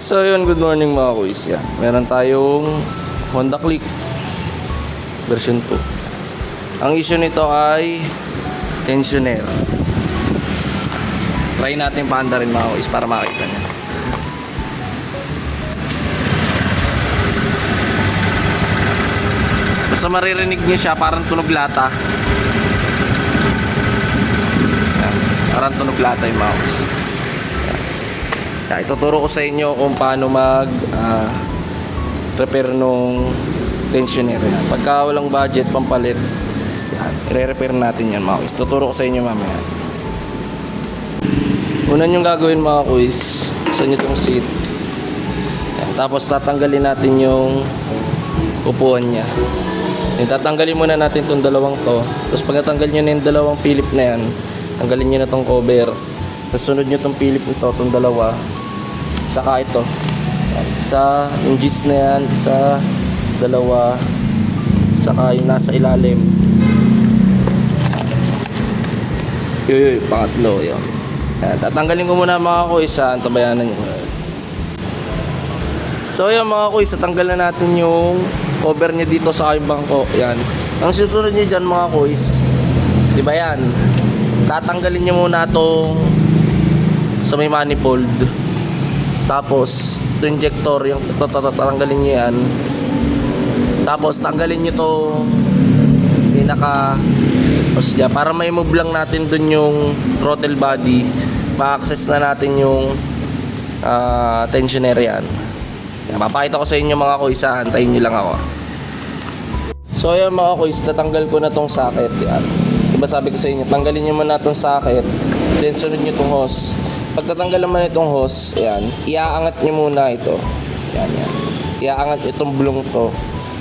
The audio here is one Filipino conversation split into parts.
So yun, good morning mga kuis. Yan. Meron tayong Honda Click version 2. Ang issue nito ay tensioner. Try natin paanda rin mga kuis para makita niya. Basta maririnig niyo siya parang tunog lata. Yan. Parang tunog lata yung mouse. Yeah, ituturo ko sa inyo kung paano mag ah, repair nung tensioner. Yan. Pagka walang budget pampalit, yan, i-repair natin yan mga kuis. Tuturo ko sa inyo mamaya. Una yung gagawin mga kuis, buksan nyo itong seat. Yan. Tapos tatanggalin natin yung upuan niya. Yan, tatanggalin muna natin itong dalawang to. Tapos pag natanggal nyo na yung dalawang Philip na yan, tanggalin nyo na itong cover. Tapos sunod nyo itong Philip nito, itong dalawa. Saka ito. Isa, yung gis na yan, isa, dalawa, saka yung nasa ilalim. Yun, yun, pangatlo, yun. Yan, tatanggalin ko muna mga kuis, ha, antabayanan nyo. So yan mga kuis, tatanggal na natin yung cover niya dito sa aking bangko. Yan. Ang susunod niya dyan mga kuis, di ba yan? Tatanggalin niyo muna itong sa may manifold. Tapos, ito injector, yung tatanggalin niyo yan. Tapos, tanggalin niyo itong pinaka osya para may move lang natin dun yung throttle body ma-access na natin yung ah, tensioner yan Papakita ko sa inyo mga kuis ha. Antayin nyo lang ako. So ayan mga kuis, tatanggal ko na tong socket. Yan. Diba sabi ko sa inyo, tanggalin nyo muna tong socket. Then sunod nyo tong hose. Pag tatanggal naman itong hose, yan, iaangat nyo muna ito. Yan, yan. Iaangat itong blong to.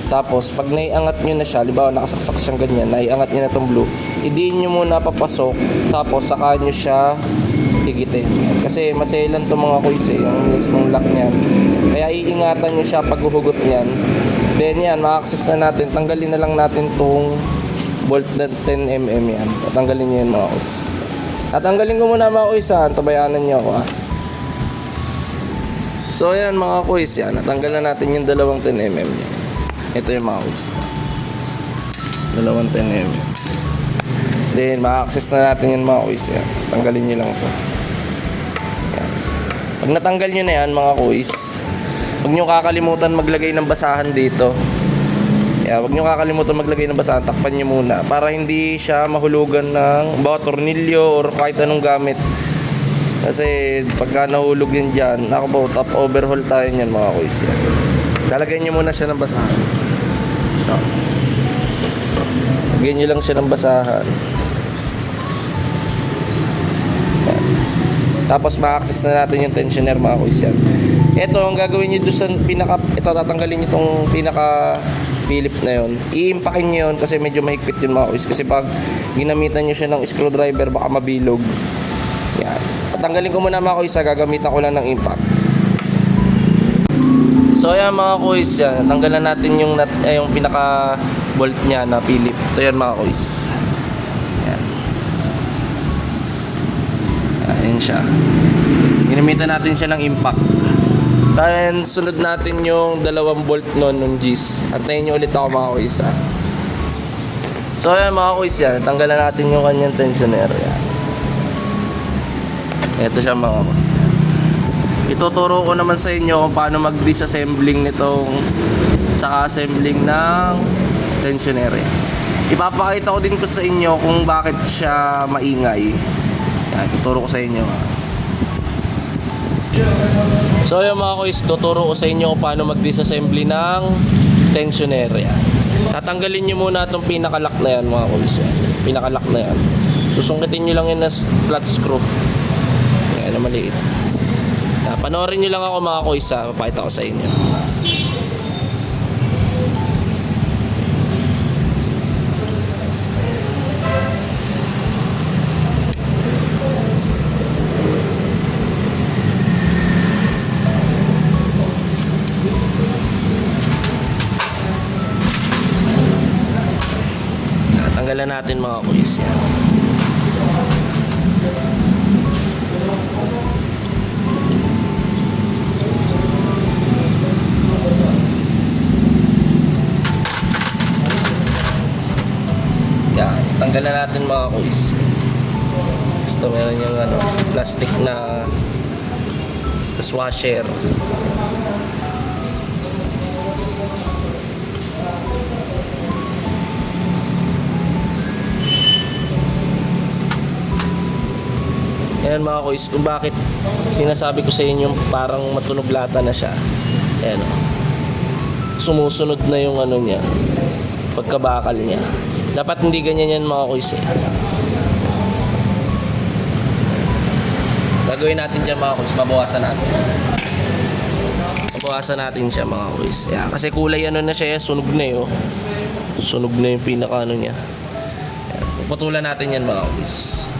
Tapos, pag naiangat nyo na siya, halimbawa nakasaksak siyang ganyan, naiangat nyo na itong blue, idiin nyo muna papasok, tapos saka nyo siya higitin. Yan. Kasi maselan to mga kuis eh, yung mismong lock niyan. Kaya iingatan nyo siya pag huhugot niyan. Then yan, ma-access na natin. Tanggalin na lang natin tong bolt na 10mm yan. Tanggalin nyo yan mga kuis. Tatanggalin ko muna mga kuis ha. Tabayanan nyo ako ha. So yan mga kuis yan. Natanggal na natin yung dalawang 10mm yan. Ito yung mga kuis. Dalawang 10mm. Then, ma-access na natin yan mga kuis yan. Tanggalin nyo lang ito. Pag natanggal nyo na yan mga kuis, huwag nyo kakalimutan maglagay ng basahan dito. Yeah, huwag nyo kakalimutan maglagay ng basahan, takpan nyo muna para hindi siya mahulugan ng bawat tornilyo or kahit anong gamit. Kasi pagka nahulog yun dyan, ako po, top overhaul tayo niyan mga kuis. Yan. Lalagyan nyo muna siya ng basahan. No. Lagyan nyo lang siya ng basahan. Tapos ma-access na natin yung tensioner mga kuis yan. Ito, ang gagawin nyo doon sa pinaka, ito tatanggalin nyo itong pinaka Philip na yon. I-impakin nyo yun kasi medyo mahigpit yun mga kuis. Kasi pag ginamitan nyo siya ng screwdriver baka mabilog. Yan. Tatanggalin ko muna mga kuis ha, gagamitan ko lang ng impact. So ayan mga kuis yan, tanggalan natin yung nut, eh, yung pinaka bolt niya na Philip. Ito yan mga kuis. Yan. Ayan siya. Ginamitan natin siya ng impact. Then sunod natin yung dalawang bolt nun nung G's. Antayin nyo ulit ako mga kuis ha. So ayan mga kuis yan, tanggalan natin yung kanyang tensioner. Yan. Ito siya mga kuis. Ituturo ko naman sa inyo kung paano mag-disassembling nitong sa assembling ng tensioner. Ipapakita ko din ko sa inyo kung bakit siya maingay. Yan, tuturo ko sa inyo. So yung mga kuis, tuturo ko sa inyo paano mag-disassembly ng tensioner. Yan. Tatanggalin nyo muna itong pinakalock na yan mga kuis. Yan. Pinakalock na yan. Susungkitin nyo lang yun na flat screw. Yan na maliit. Ah, panoorin nyo lang ako mga kuis ha. Papakita ko sa inyo. dala natin mga kuis. Yan. Yan. Tanggalan natin mga kuis. Gusto meron yung ano, plastic na swasher. Ayan mga kuis, kung bakit sinasabi ko sa inyo parang matunog lata na siya. Ayan o. Sumusunod na yung ano niya, pagkabakal niya. Dapat hindi ganyan yan mga kuis eh. Gagawin natin dyan mga kuis, babawasan natin. Babawasan natin siya mga kuis. Ayan, kasi kulay ano na siya, eh, sunog na yun. Sunog na yung pinaka ano niya. Ayan, puputulan natin yan mga kuis.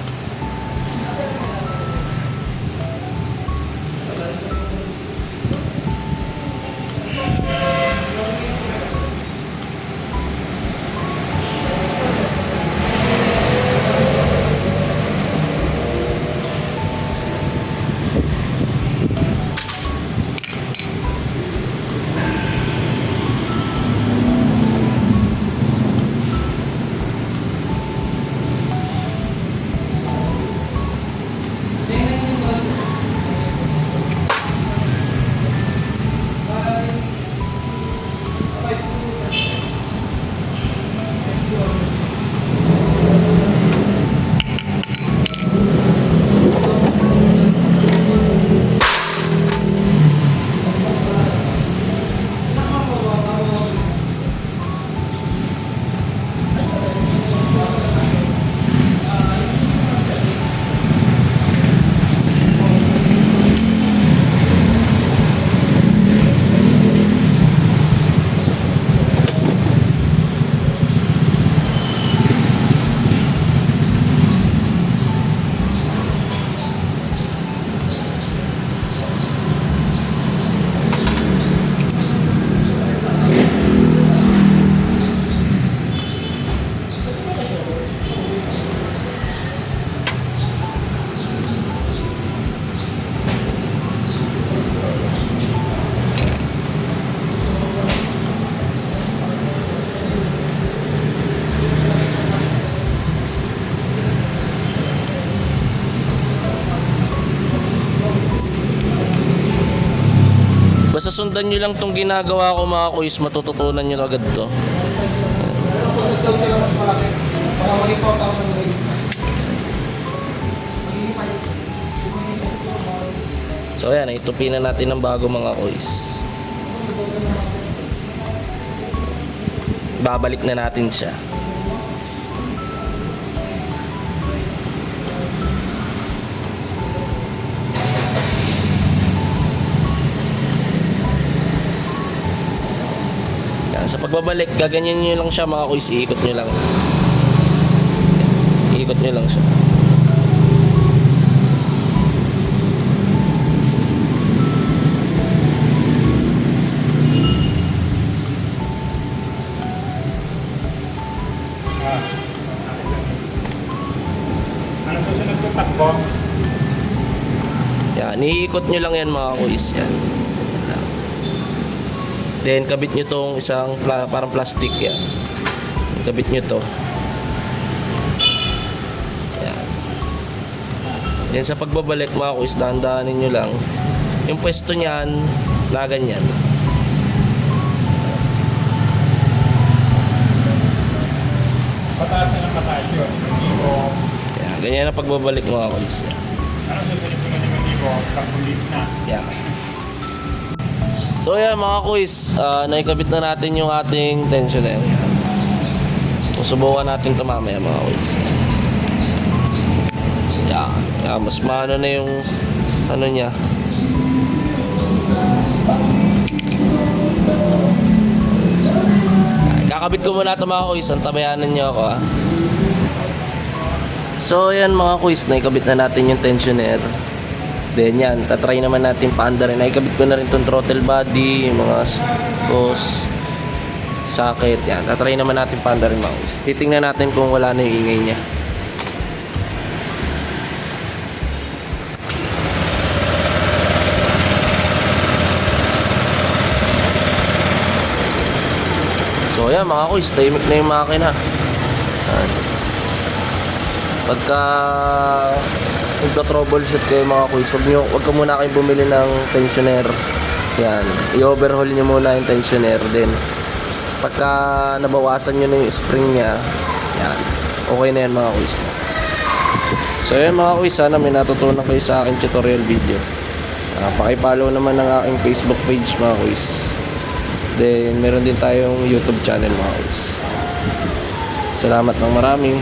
Basta sundan nyo lang tong ginagawa ko mga kuis, matututunan nyo agad to. So ayan, itupin na natin ng bago mga kuis. Babalik na natin siya. Sa pagbabalik, gaganyan nyo lang siya mga kuis, iikot nyo lang. Iikot nyo lang siya. Yan, iikot nyo lang yan mga kuis. Yan. Lang. Then, kabit nyo tong isang pla- parang plastic yan. Kabit nyo to. Yan. Then, sa pagbabalik mga kuis, dahan-dahanin nyo lang. Yung pwesto niyan, na ganyan. Pataas na ng pataas yun. Yan, ganyan ang pagbabalik mga kuis. Ano susunod ko naman hindi ko, kapulit na. Yan. So yan mga kuis, ah, naikabit na natin yung ating tensioner. Susubukan natin ito mamaya mga kuis. Yan. Yan. Mas maano na yung ano niya. Kakabit ko muna ito mga kuis. Antabayanan niyo ako ah. So yan mga kuis, naikabit na natin yung tensioner. Then yan, tatry naman natin paanda rin. Naikabit ko na rin tong throttle body, mga hose, socket. Yan, tatry naman natin paanda rin kuis. Titingnan natin kung wala na yung ingay niya. So yan mga kuis, tahimik na yung makina. Yan. Pagka nagka-troubleshoot kayo mga kuys, huwag, nyo, huwag ka muna kayo bumili ng tensioner. Yan. I-overhaul nyo muna yung tensioner. Then, pagka nabawasan nyo na yung spring niya, yan. Okay na yan mga kuys. So yan mga kuys, sana may natutunan kayo sa aking tutorial video. Uh, pakipollow naman ng aking Facebook page mga kuys. Then, meron din tayong YouTube channel mga kuys. Salamat ng maraming.